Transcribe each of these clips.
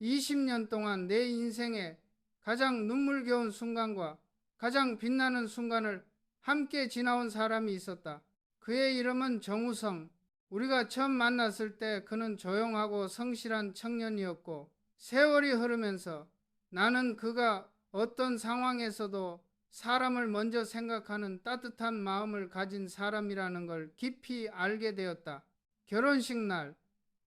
20년 동안 내 인생에 가장 눈물겨운 순간과 가장 빛나는 순간을 함께 지나온 사람이 있었다. 그의 이름은 정우성. 우리가 처음 만났을 때 그는 조용하고 성실한 청년이었고 세월이 흐르면서 나는 그가 어떤 상황에서도 사람을 먼저 생각하는 따뜻한 마음을 가진 사람이라는 걸 깊이 알게 되었다. 결혼식 날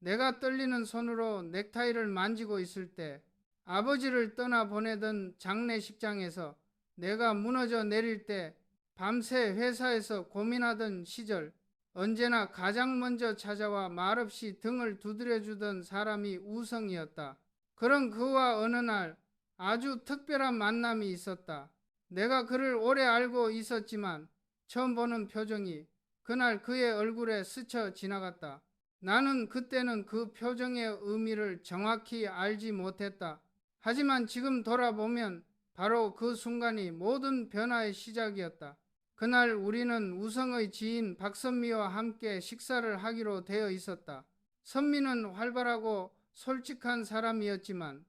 내가 떨리는 손으로 넥타이를 만지고 있을 때 아버지를 떠나 보내던 장례식장에서 내가 무너져 내릴 때 밤새 회사에서 고민하던 시절 언제나 가장 먼저 찾아와 말없이 등을 두드려주던 사람이 우성이었다. 그런 그와 어느 날 아주 특별한 만남이 있었다. 내가 그를 오래 알고 있었지만 처음 보는 표정이 그날 그의 얼굴에 스쳐 지나갔다. 나는 그때는 그 표정의 의미를 정확히 알지 못했다. 하지만 지금 돌아보면 바로 그 순간이 모든 변화의 시작이었다. 그날 우리는 우성의 지인 박선미와 함께 식사를 하기로 되어 있었다. 선미는 활발하고 솔직한 사람이었지만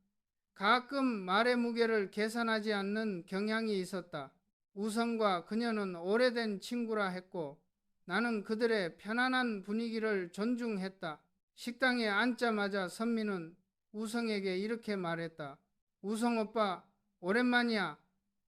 가끔 말의 무게를 계산하지 않는 경향이 있었다. 우성과 그녀는 오래된 친구라 했고 나는 그들의 편안한 분위기를 존중했다. 식당에 앉자마자 선미는 우성에게 이렇게 말했다. 우성 오빠, 오랜만이야.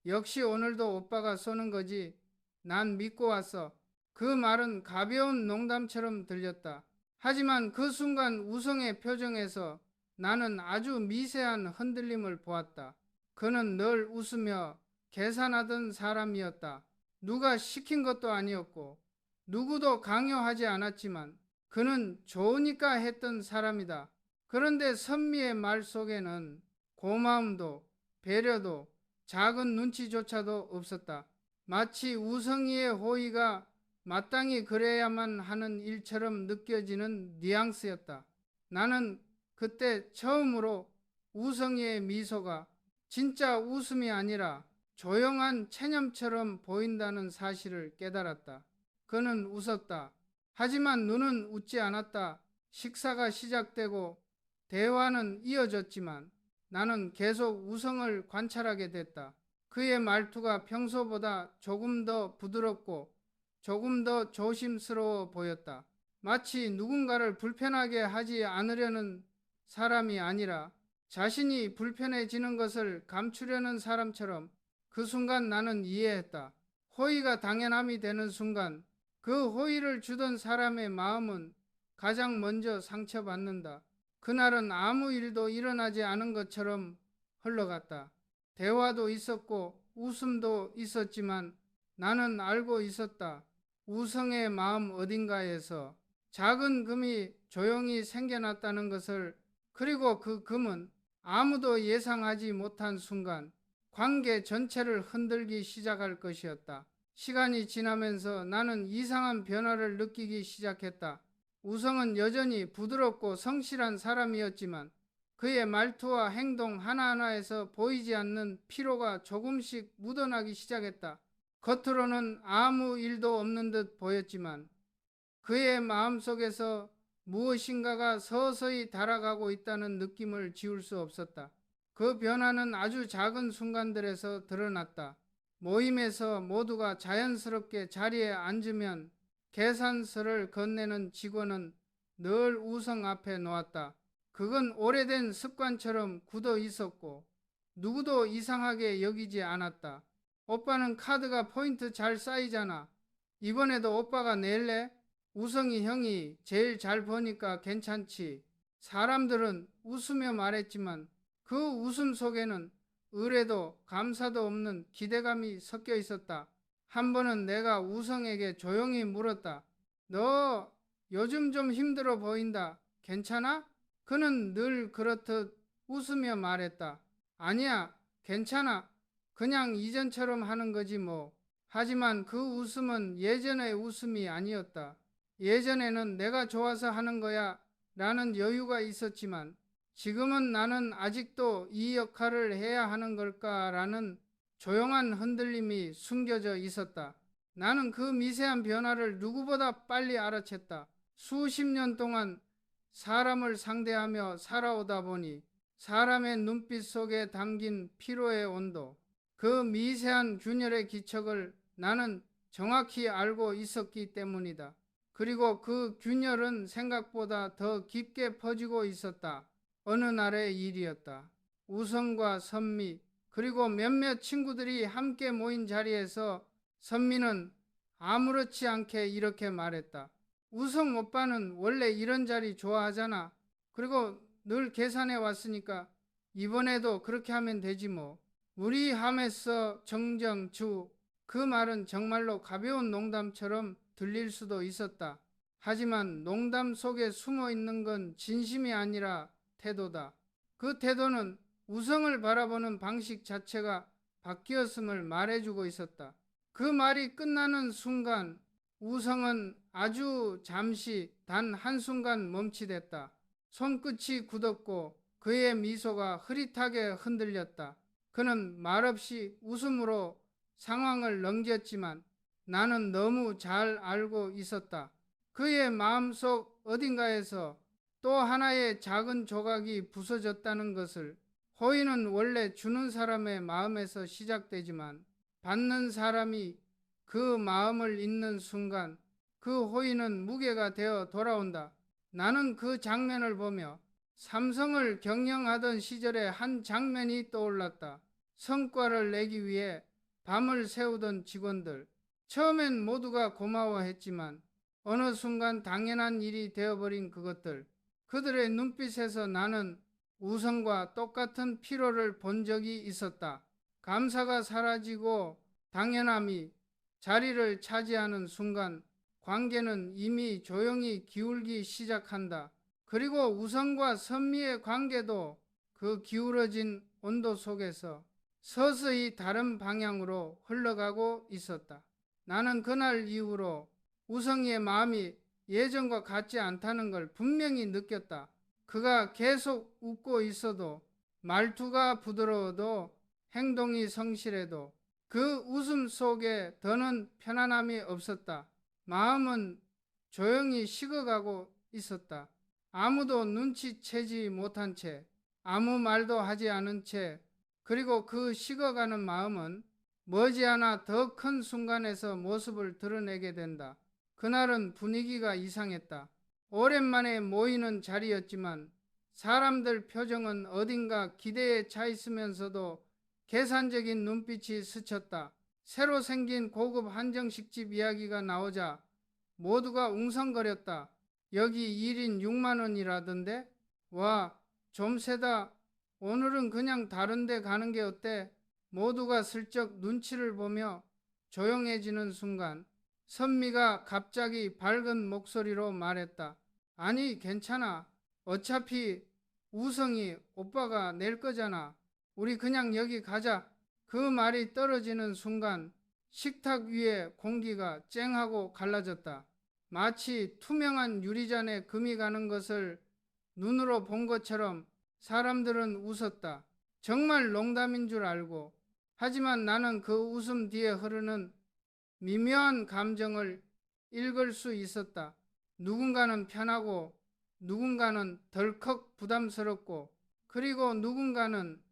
역시 오늘도 오빠가 쏘는 거지. 난 믿고 왔어. 그 말은 가벼운 농담처럼 들렸다. 하지만 그 순간 우성의 표정에서 나는 아주 미세한 흔들림을 보았다. 그는 늘 웃으며 계산하던 사람이었다. 누가 시킨 것도 아니었고 누구도 강요하지 않았지만 그는 좋으니까 했던 사람이다. 그런데 선미의 말 속에는 고마움도 배려도 작은 눈치조차도 없었다. 마치 우성이의 호의가 마땅히 그래야만 하는 일처럼 느껴지는 뉘앙스였다. 나는 그때 처음으로 우성이의 미소가 진짜 웃음이 아니라 조용한 체념처럼 보인다는 사실을 깨달았다. 그는 웃었다. 하지만 눈은 웃지 않았다. 식사가 시작되고 대화는 이어졌지만 나는 계속 우성을 관찰하게 됐다. 그의 말투가 평소보다 조금 더 부드럽고 조금 더 조심스러워 보였다. 마치 누군가를 불편하게 하지 않으려는 사람이 아니라 자신이 불편해지는 것을 감추려는 사람처럼 그 순간 나는 이해했다. 호의가 당연함이 되는 순간 그 호의를 주던 사람의 마음은 가장 먼저 상처받는다. 그날은 아무 일도 일어나지 않은 것처럼 흘러갔다. 대화도 있었고 웃음도 있었지만 나는 알고 있었다. 우성의 마음 어딘가에서 작은 금이 조용히 생겨났다는 것을 그리고 그 금은 아무도 예상하지 못한 순간 관계 전체를 흔들기 시작할 것이었다. 시간이 지나면서 나는 이상한 변화를 느끼기 시작했다. 우성은 여전히 부드럽고 성실한 사람이었지만 그의 말투와 행동 하나하나에서 보이지 않는 피로가 조금씩 묻어나기 시작했다. 겉으로는 아무 일도 없는 듯 보였지만 그의 마음속에서 무엇인가가 서서히 달아가고 있다는 느낌을 지울 수 없었다. 그 변화는 아주 작은 순간들에서 드러났다. 모임에서 모두가 자연스럽게 자리에 앉으면 계산서를 건네는 직원은 늘 우성 앞에 놓았다. 그건 오래된 습관처럼 굳어 있었고 누구도 이상하게 여기지 않았다. 오빠는 카드가 포인트 잘 쌓이잖아. 이번에도 오빠가 낼래? 우성이 형이 제일 잘 버니까 괜찮지. 사람들은 웃으며 말했지만 그 웃음 속에는 의뢰도 감사도 없는 기대감이 섞여 있었다. 한 번은 내가 우성에게 조용히 물었다. 너 요즘 좀 힘들어 보인다. 괜찮아? 그는 늘 그렇듯 웃으며 말했다. 아니야, 괜찮아. 그냥 이전처럼 하는 거지 뭐. 하지만 그 웃음은 예전의 웃음이 아니었다. 예전에는 내가 좋아서 하는 거야 라는 여유가 있었지만 지금은 나는 아직도 이 역할을 해야 하는 걸까라는 조용한 흔들림이 숨겨져 있었다. 나는 그 미세한 변화를 누구보다 빨리 알아챘다. 수십 년 동안 사람을 상대하며 살아오다 보니 사람의 눈빛 속에 담긴 피로의 온도, 그 미세한 균열의 기척을 나는 정확히 알고 있었기 때문이다. 그리고 그 균열은 생각보다 더 깊게 퍼지고 있었다. 어느 날의 일이었다. 우성과 선미, 그리고 몇몇 친구들이 함께 모인 자리에서 선미는 아무렇지 않게 이렇게 말했다. 우성 오빠는 원래 이런 자리 좋아하잖아. 그리고 늘 계산해 왔으니까 이번에도 그렇게 하면 되지 뭐. 우리 함에서 정정주 그 말은 정말로 가벼운 농담처럼 들릴 수도 있었다. 하지만 농담 속에 숨어 있는 건 진심이 아니라 태도다. 그 태도는 우성을 바라보는 방식 자체가 바뀌었음을 말해주고 있었다. 그 말이 끝나는 순간 우성은 아주 잠시 단 한순간 멈칫했다. 손끝이 굳었고 그의 미소가 흐릿하게 흔들렸다. 그는 말없이 웃음으로 상황을 넘겼지만 나는 너무 잘 알고 있었다. 그의 마음속 어딘가에서 또 하나의 작은 조각이 부서졌다는 것을 호의는 원래 주는 사람의 마음에서 시작되지만 받는 사람이 그 마음을 잊는 순간 그 호의는 무게가 되어 돌아온다. 나는 그 장면을 보며 삼성을 경영하던 시절의 한 장면이 떠올랐다. 성과를 내기 위해 밤을 새우던 직원들. 처음엔 모두가 고마워했지만 어느 순간 당연한 일이 되어버린 그것들. 그들의 눈빛에서 나는 우성과 똑같은 피로를 본 적이 있었다. 감사가 사라지고 당연함이 자리를 차지하는 순간 관계는 이미 조용히 기울기 시작한다. 그리고 우성과 선미의 관계도 그 기울어진 온도 속에서 서서히 다른 방향으로 흘러가고 있었다. 나는 그날 이후로 우성이의 마음이 예전과 같지 않다는 걸 분명히 느꼈다. 그가 계속 웃고 있어도 말투가 부드러워도 행동이 성실해도 그 웃음 속에 더는 편안함이 없었다. 마음은 조용히 식어가고 있었다. 아무도 눈치채지 못한 채, 아무 말도 하지 않은 채, 그리고 그 식어가는 마음은 머지않아 더 큰 순간에서 모습을 드러내게 된다. 그날은 분위기가 이상했다. 오랜만에 모이는 자리였지만 사람들 표정은 어딘가 기대에 차 있으면서도 계산적인 눈빛이 스쳤다. 새로 생긴 고급 한정식집 이야기가 나오자 모두가 웅성거렸다. 여기 1인 6만 원이라던데? 와, 좀 세다. 오늘은 그냥 다른 데 가는 게 어때? 모두가 슬쩍 눈치를 보며 조용해지는 순간 선미가 갑자기 밝은 목소리로 말했다. 아니, 괜찮아. 어차피 우성이 오빠가 낼 거잖아. 우리 그냥 여기 가자. 그 말이 떨어지는 순간 식탁 위에 공기가 쨍하고 갈라졌다. 마치 투명한 유리잔에 금이 가는 것을 눈으로 본 것처럼 사람들은 웃었다. 정말 농담인 줄 알고. 하지만 나는 그 웃음 뒤에 흐르는 미묘한 감정을 읽을 수 있었다. 누군가는 편하고, 누군가는 덜컥 부담스럽고, 그리고 누군가는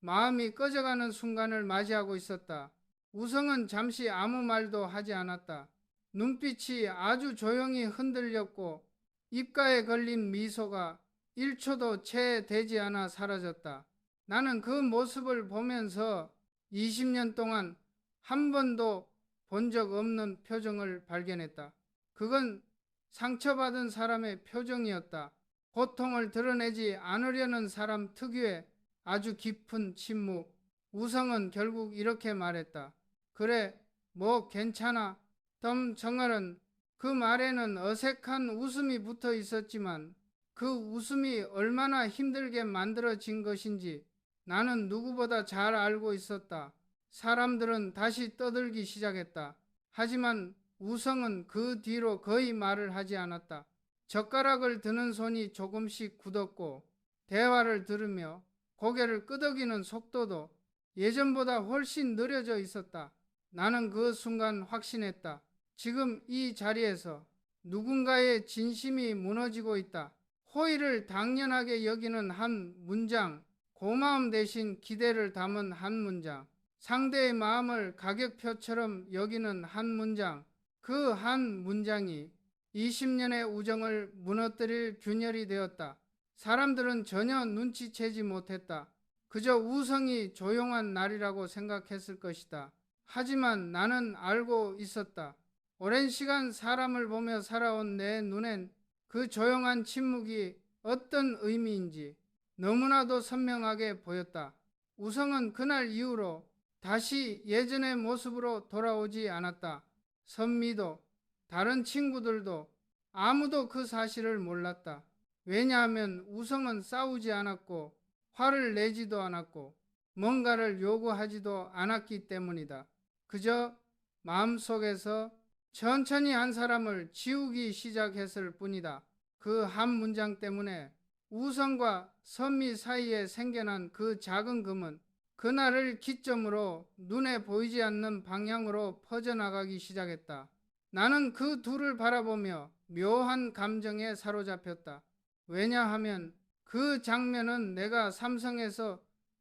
마음이 꺼져가는 순간을 맞이하고 있었다. 우성은 잠시 아무 말도 하지 않았다. 눈빛이 아주 조용히 흔들렸고, 입가에 걸린 미소가 1초도 채 되지 않아 사라졌다. 나는 그 모습을 보면서 20년 동안 한 번도 본 적 없는 표정을 발견했다. 그건 상처받은 사람의 표정이었다. 고통을 드러내지 않으려는 사람 특유의 아주 깊은 침묵. 우성은 결국 이렇게 말했다. 그래, 뭐 괜찮아. 덤 정얼은 그 말에는 어색한 웃음이 붙어 있었지만 그 웃음이 얼마나 힘들게 만들어진 것인지 나는 누구보다 잘 알고 있었다. 사람들은 다시 떠들기 시작했다. 하지만 우성은 그 뒤로 거의 말을 하지 않았다. 젓가락을 드는 손이 조금씩 굳었고 대화를 들으며 고개를 끄덕이는 속도도 예전보다 훨씬 느려져 있었다. 나는 그 순간 확신했다. 지금 이 자리에서 누군가의 진심이 무너지고 있다. 호의를 당연하게 여기는 한 문장, 고마움 대신 기대를 담은 한 문장, 상대의 마음을 가격표처럼 여기는 한 문장, 그 한 문장이 20년의 우정을 무너뜨릴 균열이 되었다. 사람들은 전혀 눈치채지 못했다. 그저 우성이 조용한 날이라고 생각했을 것이다. 하지만 나는 알고 있었다. 오랜 시간 사람을 보며 살아온 내 눈엔 그 조용한 침묵이 어떤 의미인지 너무나도 선명하게 보였다. 우성은 그날 이후로 다시 예전의 모습으로 돌아오지 않았다. 선미도 다른 친구들도 아무도 그 사실을 몰랐다. 왜냐하면 우성은 싸우지 않았고 화를 내지도 않았고 뭔가를 요구하지도 않았기 때문이다. 그저 마음속에서 천천히 한 사람을 지우기 시작했을 뿐이다. 그 한 문장 때문에 우성과 선미 사이에 생겨난 그 작은 금은 그날을 기점으로 눈에 보이지 않는 방향으로 퍼져나가기 시작했다. 나는 그 둘을 바라보며 묘한 감정에 사로잡혔다. 왜냐하면 그 장면은 내가 삼성에서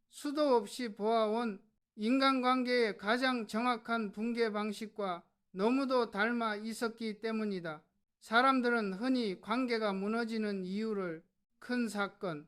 수도 없이 보아온 인간관계의 가장 정확한 붕괴 방식과 너무도 닮아 있었기 때문이다. 사람들은 흔히 관계가 무너지는 이유를 큰 사건,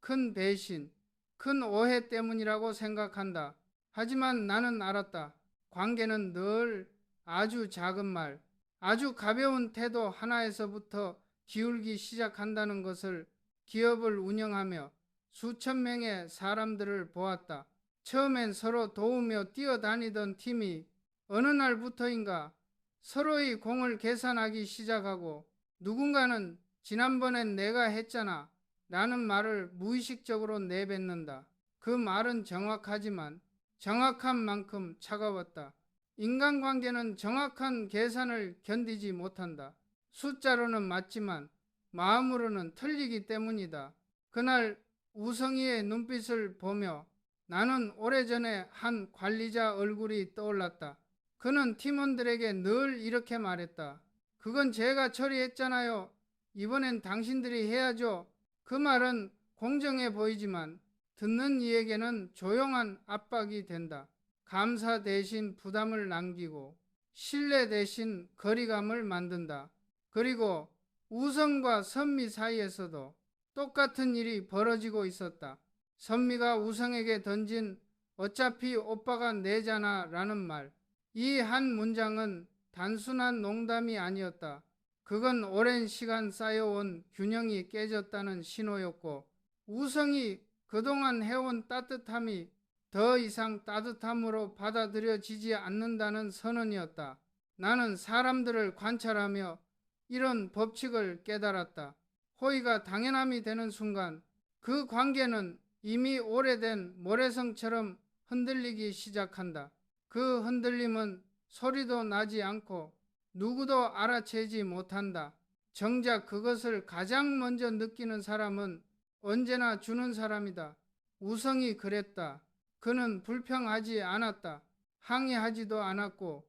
큰 배신, 큰 오해 때문이라고 생각한다. 하지만 나는 알았다. 관계는 늘 아주 작은 말, 아주 가벼운 태도 하나에서부터 기울기 시작한다는 것을 기업을 운영하며 수천 명의 사람들을 보았다. 처음엔 서로 도우며 뛰어다니던 팀이 어느 날부터인가 서로의 공을 계산하기 시작하고 누군가는 지난번엔 내가 했잖아 라는 말을 무의식적으로 내뱉는다. 그 말은 정확하지만 정확한 만큼 차가웠다. 인간관계는 정확한 계산을 견디지 못한다. 숫자로는 맞지만 마음으로는 틀리기 때문이다. 그날 우성이의 눈빛을 보며 나는 오래전에 한 관리자 얼굴이 떠올랐다. 그는 팀원들에게 늘 이렇게 말했다. 그건 제가 처리했잖아요. 이번엔 당신들이 해야죠. 그 말은 공정해 보이지만 듣는 이에게는 조용한 압박이 된다. 감사 대신 부담을 남기고 신뢰 대신 거리감을 만든다. 그리고 우성과 선미 사이에서도 똑같은 일이 벌어지고 있었다. 선미가 우성에게 던진 어차피 오빠가 내잖아 라는 말. 이 한 문장은 단순한 농담이 아니었다. 그건 오랜 시간 쌓여온 균형이 깨졌다는 신호였고, 우성이 그동안 해온 따뜻함이 더 이상 따뜻함으로 받아들여지지 않는다는 선언이었다. 나는 사람들을 관찰하며 이런 법칙을 깨달았다. 호의가 당연함이 되는 순간 그 관계는 이미 오래된 모래성처럼 흔들리기 시작한다. 그 흔들림은 소리도 나지 않고 누구도 알아채지 못한다. 정작 그것을 가장 먼저 느끼는 사람은 언제나 주는 사람이다. 우성이 그랬다. 그는 불평하지 않았다. 항의하지도 않았고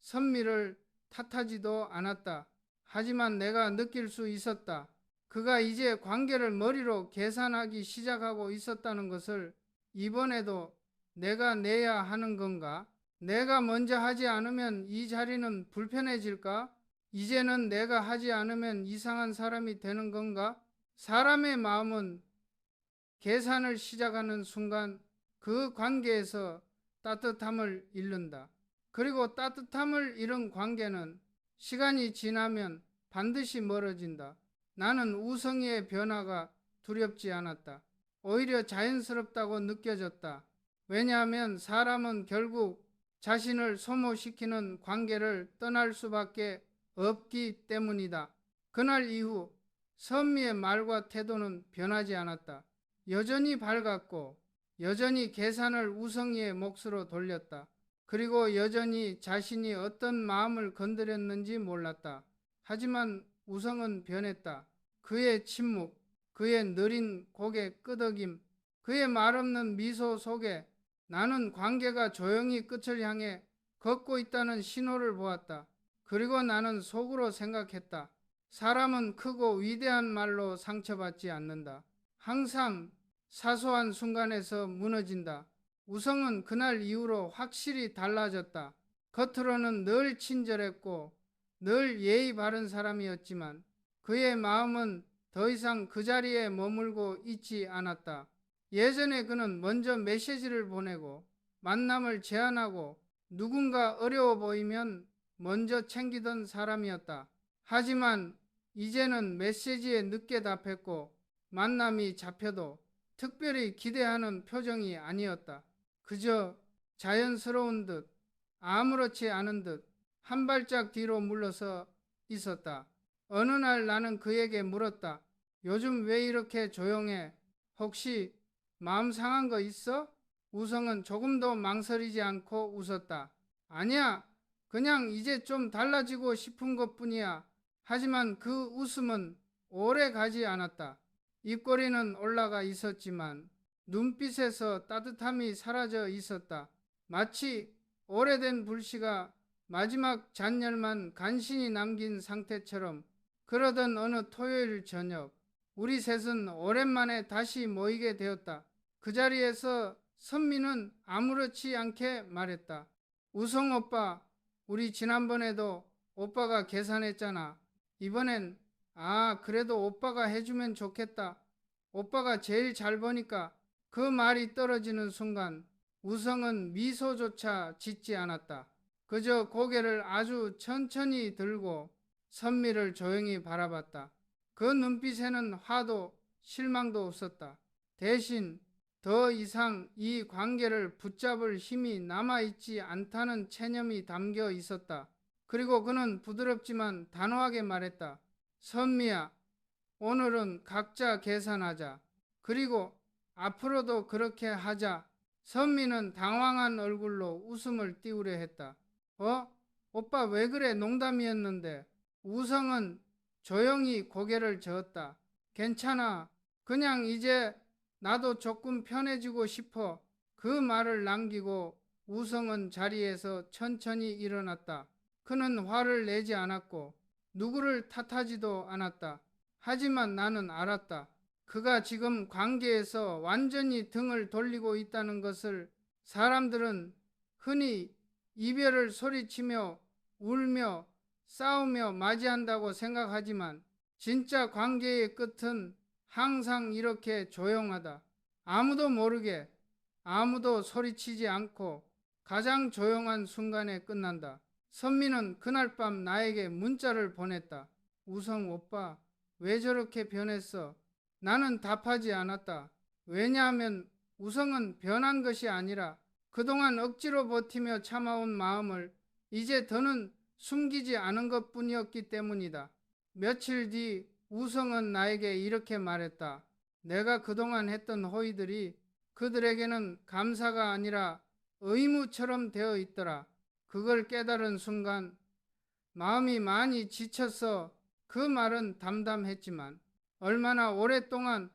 선미를 탓하지도 않았다. 하지만 내가 느낄 수 있었다. 그가 이제 관계를 머리로 계산하기 시작하고 있었다는 것을 이번에도 내가 내야 하는 건가? 내가 먼저 하지 않으면 이 자리는 불편해질까? 이제는 내가 하지 않으면 이상한 사람이 되는 건가? 사람의 마음은 계산을 시작하는 순간 그 관계에서 따뜻함을 잃는다. 그리고 따뜻함을 잃은 관계는 시간이 지나면 반드시 멀어진다. 나는 우성이의 변화가 두렵지 않았다. 오히려 자연스럽다고 느껴졌다. 왜냐하면 사람은 결국 자신을 소모시키는 관계를 떠날 수밖에 없기 때문이다. 그날 이후 선미의 말과 태도는 변하지 않았다. 여전히 밝았고 여전히 계산을 우성이의 몫으로 돌렸다. 그리고 여전히 자신이 어떤 마음을 건드렸는지 몰랐다. 하지만 우성은 변했다. 그의 침묵, 그의 느린 고개 끄덕임, 그의 말없는 미소 속에 나는 관계가 조용히 끝을 향해 걷고 있다는 신호를 보았다. 그리고 나는 속으로 생각했다. 사람은 크고 위대한 말로 상처받지 않는다. 항상 사소한 순간에서 무너진다. 우성은 그날 이후로 확실히 달라졌다. 겉으로는 늘 친절했고 늘 예의 바른 사람이었지만 그의 마음은 더 이상 그 자리에 머물고 있지 않았다. 예전에 그는 먼저 메시지를 보내고 만남을 제안하고 누군가 어려워 보이면 먼저 챙기던 사람이었다. 하지만 이제는 메시지에 늦게 답했고 만남이 잡혀도 특별히 기대하는 표정이 아니었다. 그저 자연스러운 듯 아무렇지 않은 듯 한 발짝 뒤로 물러서 있었다. 어느 날 나는 그에게 물었다. 요즘 왜 이렇게 조용해? 혹시 마음 상한 거 있어? 우성은 조금도 망설이지 않고 웃었다. 아니야. 그냥 이제 좀 달라지고 싶은 것 뿐이야. 하지만 그 웃음은 오래 가지 않았다. 입꼬리는 올라가 있었지만 눈빛에서 따뜻함이 사라져 있었다. 마치 오래된 불씨가 마지막 잔열만 간신히 남긴 상태처럼 그러던 어느 토요일 저녁 우리 셋은 오랜만에 다시 모이게 되었다. 그 자리에서 선미는 아무렇지 않게 말했다. 우성 오빠, 우리 지난번에도 오빠가 계산했잖아. 이번엔 아, 그래도 오빠가 해주면 좋겠다. 오빠가 제일 잘 보니까 그 말이 떨어지는 순간 우성은 미소조차 짓지 않았다. 그저 고개를 아주 천천히 들고 선미를 조용히 바라봤다. 그 눈빛에는 화도 실망도 없었다. 대신 더 이상 이 관계를 붙잡을 힘이 남아있지 않다는 체념이 담겨 있었다. 그리고 그는 부드럽지만 단호하게 말했다. 선미야, 오늘은 각자 계산하자. 그리고 앞으로도 그렇게 하자. 선미는 당황한 얼굴로 웃음을 띄우려 했다. 어? 오빠 왜 그래? 농담이었는데. 우성은 조용히 고개를 저었다. 괜찮아. 그냥 이제 나도 조금 편해지고 싶어. 그 말을 남기고 우성은 자리에서 천천히 일어났다. 그는 화를 내지 않았고 누구를 탓하지도 않았다. 하지만 나는 알았다. 그가 지금 관계에서 완전히 등을 돌리고 있다는 것을 사람들은 흔히 이별을 소리치며 울며 싸우며 맞이한다고 생각하지만 진짜 관계의 끝은 항상 이렇게 조용하다. 아무도 모르게 아무도 소리치지 않고 가장 조용한 순간에 끝난다. 선미는 그날 밤 나에게 문자를 보냈다. 우성 오빠, 왜 저렇게 변했어? 나는 답하지 않았다. 왜냐하면 우성은 변한 것이 아니라 그동안 억지로 버티며 참아온 마음을 이제 더는 숨기지 않은 것 뿐이었기 때문이다. 며칠 뒤 우성은 나에게 이렇게 말했다. 내가 그동안 했던 호의들이 그들에게는 감사가 아니라 의무처럼 되어 있더라. 그걸 깨달은 순간 마음이 많이 지쳐서 그 말은 담담했지만 얼마나 오랫동안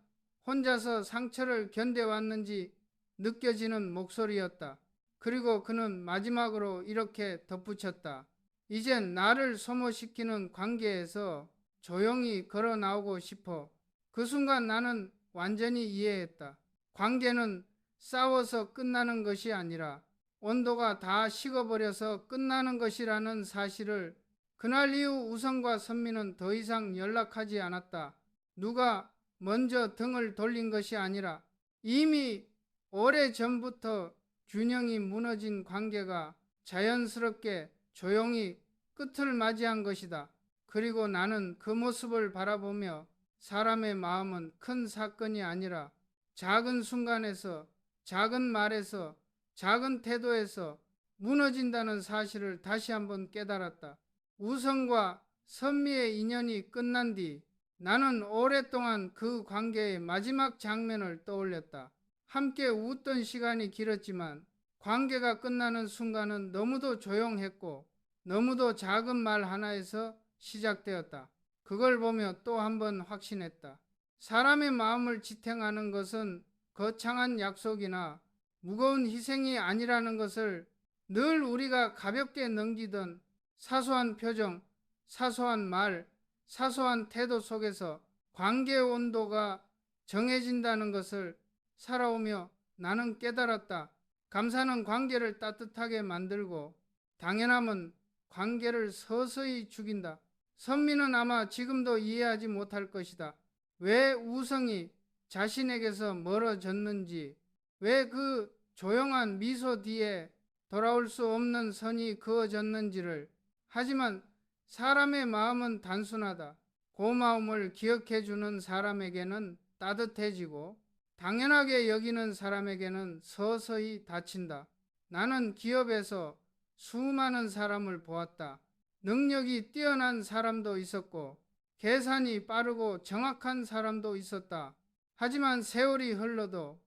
혼자서 상처를 견뎌왔는지 느껴지는 목소리였다. 그리고 그는 마지막으로 이렇게 덧붙였다. 이젠 나를 소모시키는 관계에서 조용히 걸어 나오고 싶어. 그 순간 나는 완전히 이해했다. 관계는 싸워서 끝나는 것이 아니라 온도가 다 식어버려서 끝나는 것이라는 사실을 그날 이후 우성과 선미는 더 이상 연락하지 않았다. 누가 먼저 등을 돌린 것이 아니라 이미 오래 전부터 균형이 무너진 관계가 자연스럽게 조용히 끝을 맞이한 것이다. 그리고 나는 그 모습을 바라보며 사람의 마음은 큰 사건이 아니라 작은 순간에서, 작은 말에서, 작은 태도에서 무너진다는 사실을 다시 한번 깨달았다. 우성과 선미의 인연이 끝난 뒤 나는 오랫동안 그 관계의 마지막 장면을 떠올렸다. 함께 웃던 시간이 길었지만 관계가 끝나는 순간은 너무도 조용했고 너무도 작은 말 하나에서 시작되었다. 그걸 보며 또 한 번 확신했다. 사람의 마음을 지탱하는 것은 거창한 약속이나 무거운 희생이 아니라는 것을 늘 우리가 가볍게 넘기던 사소한 표정, 사소한 말, 사소한 태도 속에서 관계 온도가 정해진다는 것을 살아오며 나는 깨달았다. 감사는 관계를 따뜻하게 만들고 당연함은 관계를 서서히 죽인다. 선미는 아마 지금도 이해하지 못할 것이다. 왜 우성이 자신에게서 멀어졌는지, 왜 그 조용한 미소 뒤에 돌아올 수 없는 선이 그어졌는지를. 하지만 사람의 마음은 단순하다. 고마움을 기억해 주는 사람에게는 따뜻해지고 당연하게 여기는 사람에게는 서서히 다친다. 나는 기업에서 수많은 사람을 보았다. 능력이 뛰어난 사람도 있었고 계산이 빠르고 정확한 사람도 있었다. 하지만 세월이 흘러도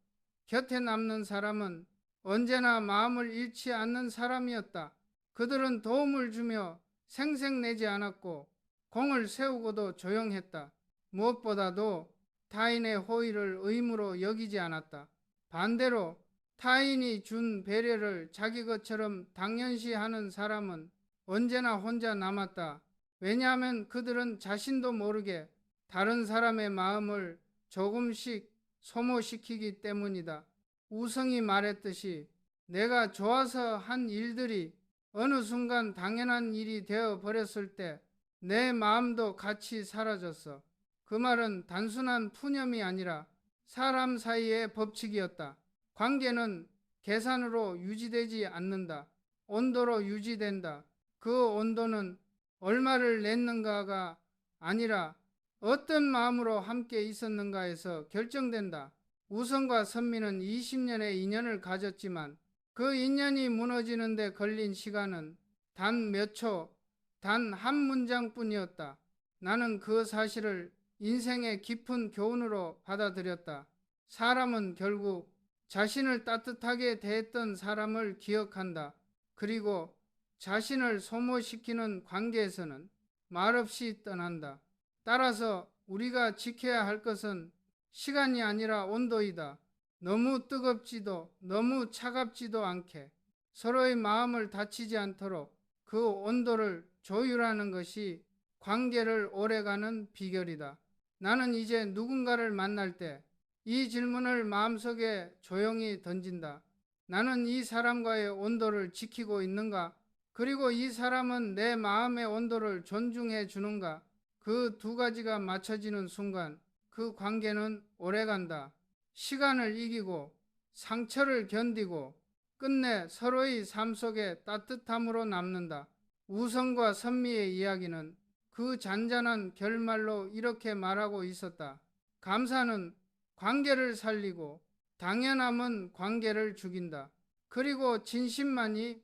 곁에 남는 사람은 언제나 마음을 잃지 않는 사람이었다. 그들은 도움을 주며 생색내지 않았고 공을 세우고도 조용했다. 무엇보다도 타인의 호의를 의무로 여기지 않았다. 반대로 타인이 준 배려를 자기 것처럼 당연시하는 사람은 언제나 혼자 남았다. 왜냐하면 그들은 자신도 모르게 다른 사람의 마음을 조금씩 소모시키기 때문이다. 우성이 말했듯이 내가 좋아서 한 일들이 어느 순간 당연한 일이 되어 버렸을 때 내 마음도 같이 사라졌어. 그 말은 단순한 푸념이 아니라 사람 사이의 법칙이었다. 관계는 계산으로 유지되지 않는다. 온도로 유지된다. 그 온도는 얼마를 냈는가가 아니라 어떤 마음으로 함께 있었는가에서 결정된다. 우성과 선미는 20년의 인연을 가졌지만 그 인연이 무너지는데 걸린 시간은 단 몇 초, 단 한 문장뿐이었다. 나는 그 사실을 인생의 깊은 교훈으로 받아들였다. 사람은 결국 자신을 따뜻하게 대했던 사람을 기억한다. 그리고 자신을 소모시키는 관계에서는 말없이 떠난다. 따라서 우리가 지켜야 할 것은 시간이 아니라 온도이다. 너무 뜨겁지도 너무 차갑지도 않게 서로의 마음을 다치지 않도록 그 온도를 조율하는 것이 관계를 오래가는 비결이다. 나는 이제 누군가를 만날 때 이 질문을 마음속에 조용히 던진다. 나는 이 사람과의 온도를 지키고 있는가? 그리고 이 사람은 내 마음의 온도를 존중해 주는가? 그 두 가지가 맞춰지는 순간 그 관계는 오래간다. 시간을 이기고 상처를 견디고 끝내 서로의 삶 속에 따뜻함으로 남는다. 우성과 선미의 이야기는 그 잔잔한 결말로 이렇게 말하고 있었다. 감사는 관계를 살리고 당연함은 관계를 죽인다. 그리고 진심만이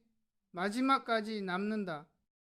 마지막까지 남는다.